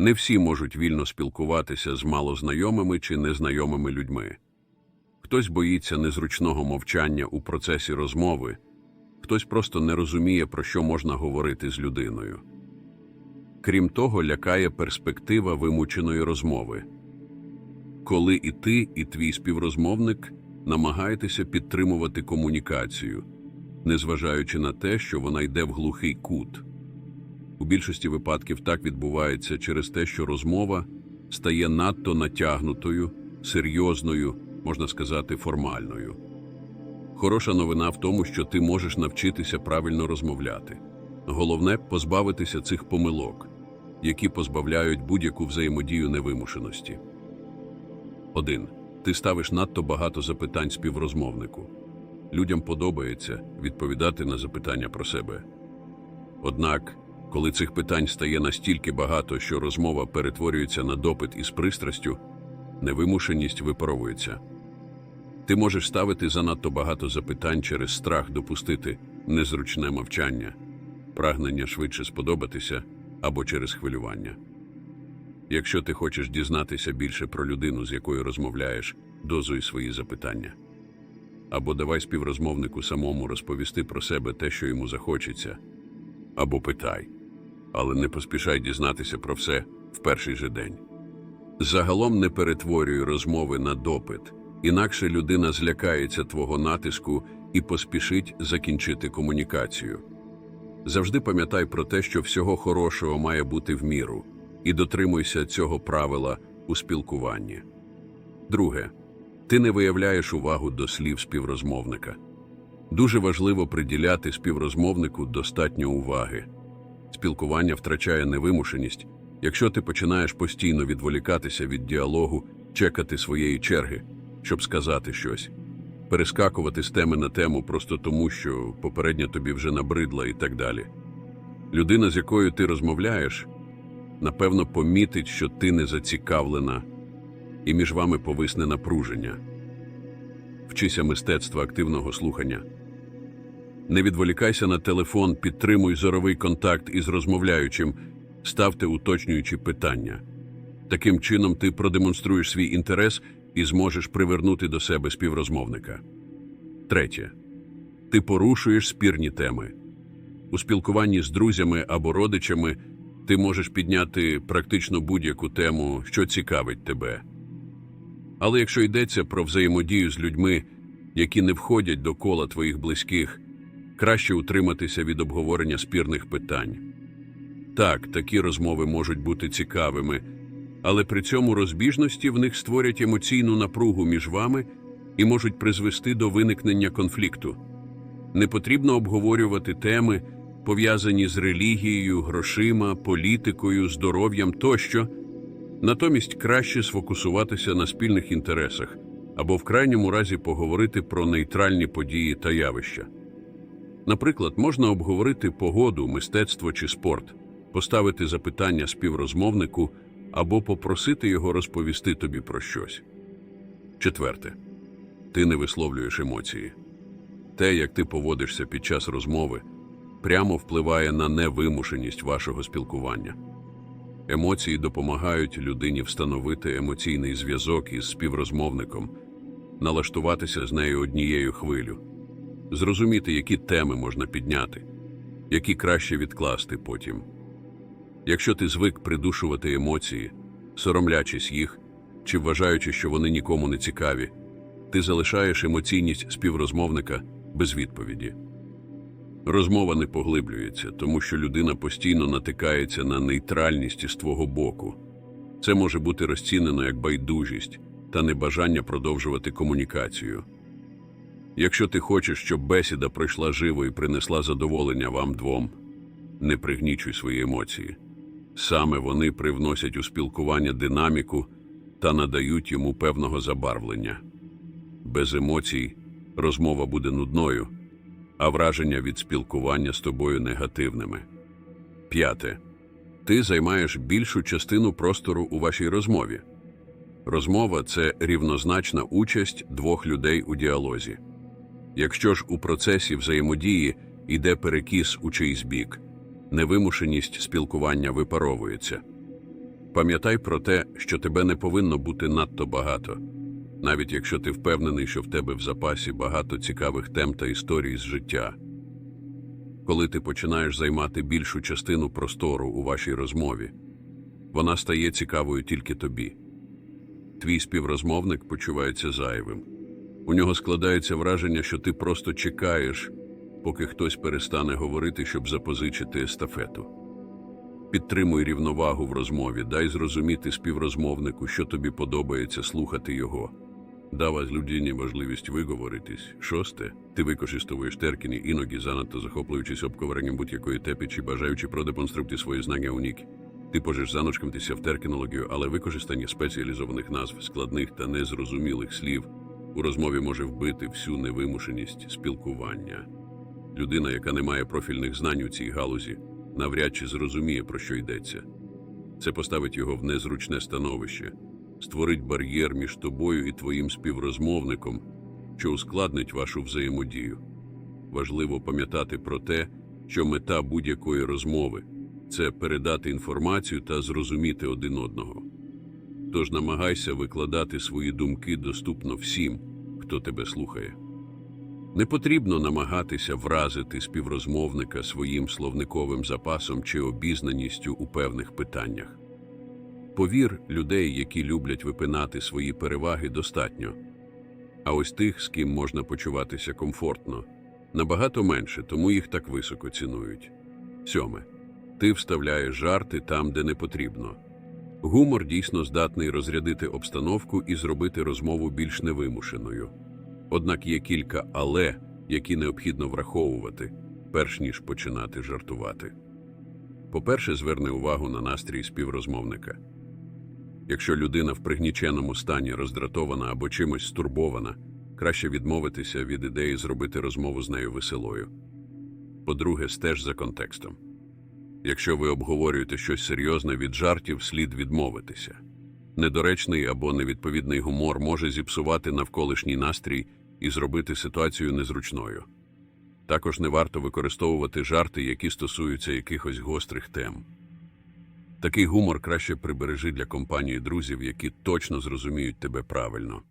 Не всі можуть вільно спілкуватися з малознайомими чи незнайомими людьми. Хтось боїться незручного мовчання у процесі розмови, хтось просто не розуміє, про що можна говорити з людиною. Крім того, лякає перспектива вимученої розмови. Коли і ти, і твій співрозмовник намагаєтеся підтримувати комунікацію, незважаючи на те, що вона йде в глухий кут. Більшості випадків так відбувається через те, що розмова стає надто натягнутою, серйозною, можна сказати, формальною. Хороша новина в тому, що ти можеш навчитися правильно розмовляти. Головне позбавитися цих помилок, які позбавляють будь-яку взаємодію невимушеності. 1. Ти ставиш надто багато запитань співрозмовнику. Людям подобається відповідати на запитання про себе. Однак, коли цих питань стає настільки багато, що розмова перетворюється на допит із пристрастю, невимушеність випаровується. Ти можеш ставити занадто багато запитань через страх допустити незручне мовчання, прагнення швидше сподобатися або через хвилювання. Якщо ти хочеш дізнатися більше про людину, з якою розмовляєш, дозуй свої запитання. Або давай співрозмовнику самому розповісти про себе те, що йому захочеться, або питай, але не поспішай дізнатися про все в перший же день. Загалом не перетворюй розмови на допит, інакше людина злякається твого натиску і поспішить закінчити комунікацію. Завжди пам'ятай про те, що всього хорошого має бути в міру, і дотримуйся цього правила у спілкуванні. Друге, ти не виявляєш увагу до слів співрозмовника. Дуже важливо приділяти співрозмовнику достатньо уваги. Спілкування втрачає невимушеність, якщо ти починаєш постійно відволікатися від діалогу, чекати своєї черги, щоб сказати щось, перескакувати з теми на тему просто тому, що попередня тобі вже набридла і так далі. Людина, з якою ти розмовляєш, напевно, помітить, що ти не зацікавлена, і між вами повисне напруження. Вчися мистецтва активного слухання. Не відволікайся на телефон, підтримуй зоровий контакт із розмовляючим, ставте уточнюючі питання. Таким чином ти продемонструєш свій інтерес і зможеш привернути до себе співрозмовника. Третє. Ти порушуєш спірні теми. У спілкуванні з друзями або родичами ти можеш підняти практично будь-яку тему, що цікавить тебе. Але якщо йдеться про взаємодію з людьми, які не входять до кола твоїх близьких, краще утриматися від обговорення спірних питань. Так, такі розмови можуть бути цікавими, але при цьому розбіжності в них створять емоційну напругу між вами і можуть призвести до виникнення конфлікту. Не потрібно обговорювати теми, пов'язані з релігією, грошима, політикою, здоров'ям тощо. Натомість краще сфокусуватися на спільних інтересах або в крайньому разі поговорити про нейтральні події та явища. Наприклад, можна обговорити погоду, мистецтво чи спорт, поставити запитання співрозмовнику або попросити його розповісти тобі про щось. Четверте, ти не висловлюєш емоції. Те, як ти поводишся під час розмови, прямо впливає на невимушеність вашого спілкування. Емоції допомагають людині встановити емоційний зв'язок із співрозмовником, налаштуватися з нею однією хвилю, зрозуміти, які теми можна підняти, які краще відкласти потім. Якщо ти звик придушувати емоції, соромлячись їх чи вважаючи, що вони нікому не цікаві, ти залишаєш емоційність співрозмовника без відповіді. Розмова не поглиблюється, тому що людина постійно натикається на нейтральність із твого боку. Це може бути розцінено як байдужість та небажання продовжувати комунікацію. Якщо ти хочеш, щоб бесіда пройшла живо і принесла задоволення вам двом, не пригнічуй свої емоції. Саме вони привносять у спілкування динаміку та надають йому певного забарвлення. Без емоцій розмова буде нудною а враження від спілкування з тобою негативними. П'яте. Ти займаєш більшу частину простору у вашій розмові. Розмова це рівнозначна участь двох людей у діалозі. Якщо ж у процесі взаємодії йде перекіс у чийсь бік, невимушеність спілкування випаровується. Пам'ятай про те, що тебе не повинно бути надто багато, навіть якщо ти впевнений, що в тебе в запасі багато цікавих тем та історій з життя. Коли ти починаєш займати більшу частину простору у вашій розмові, вона стає цікавою тільки тобі. Твій співрозмовник почувається зайвим. У нього складається враження, що ти просто чекаєш, поки хтось перестане говорити, щоб запозичити естафету. Підтримуй рівновагу в розмові, дай зрозуміти співрозмовнику, що тобі подобається слухати його. Дава людині можливість виговоритись. Шосте, ти використовуєш теркіни, іноді занадто захоплюючись обговоренням будь-якої тепі чи бажаючи продемонструвати свої знання унік. Ти можеш заночкатися в теркінологію, але використання спеціалізованих назв, складних та незрозумілих слів у розмові може вбити всю невимушеність спілкування. Людина, яка не має профільних знань у цій галузі, навряд чи зрозуміє, про що йдеться. Це поставить його в незручне становище, створить бар'єр між тобою і твоїм співрозмовником, що ускладнить вашу взаємодію. Важливо пам'ятати про те, що мета будь-якої розмови це передати інформацію та зрозуміти один одного. Тож намагайся викладати свої думки доступно всім, хто тебе слухає. Не потрібно намагатися вразити співрозмовника своїм словниковим запасом чи обізнаністю у певних питаннях. Повір, людей, які люблять випинати свої переваги, достатньо. А ось тих, з ким можна почуватися комфортно, набагато менше, тому їх так високо цінують. Сьоме. Ти вставляєш жарти там, де не потрібно. Гумор дійсно здатний розрядити обстановку і зробити розмову більш невимушеною. Однак є кілька але, які необхідно враховувати, перш ніж починати жартувати. По-перше, зверни увагу на настрій співрозмовника. Якщо людина в пригніченому стані роздратована або чимось стурбована, краще відмовитися від ідеї зробити розмову з нею веселою. По-друге, стеж за контекстом. Якщо ви обговорюєте щось серйозне від жартів, слід відмовитися. Недоречний або невідповідний гумор може зіпсувати навколишній настрій і зробити ситуацію незручною. Також не варто використовувати жарти, які стосуються якихось гострих тем. Такий гумор краще прибережи для компанії друзів, які точно зрозуміють тебе правильно.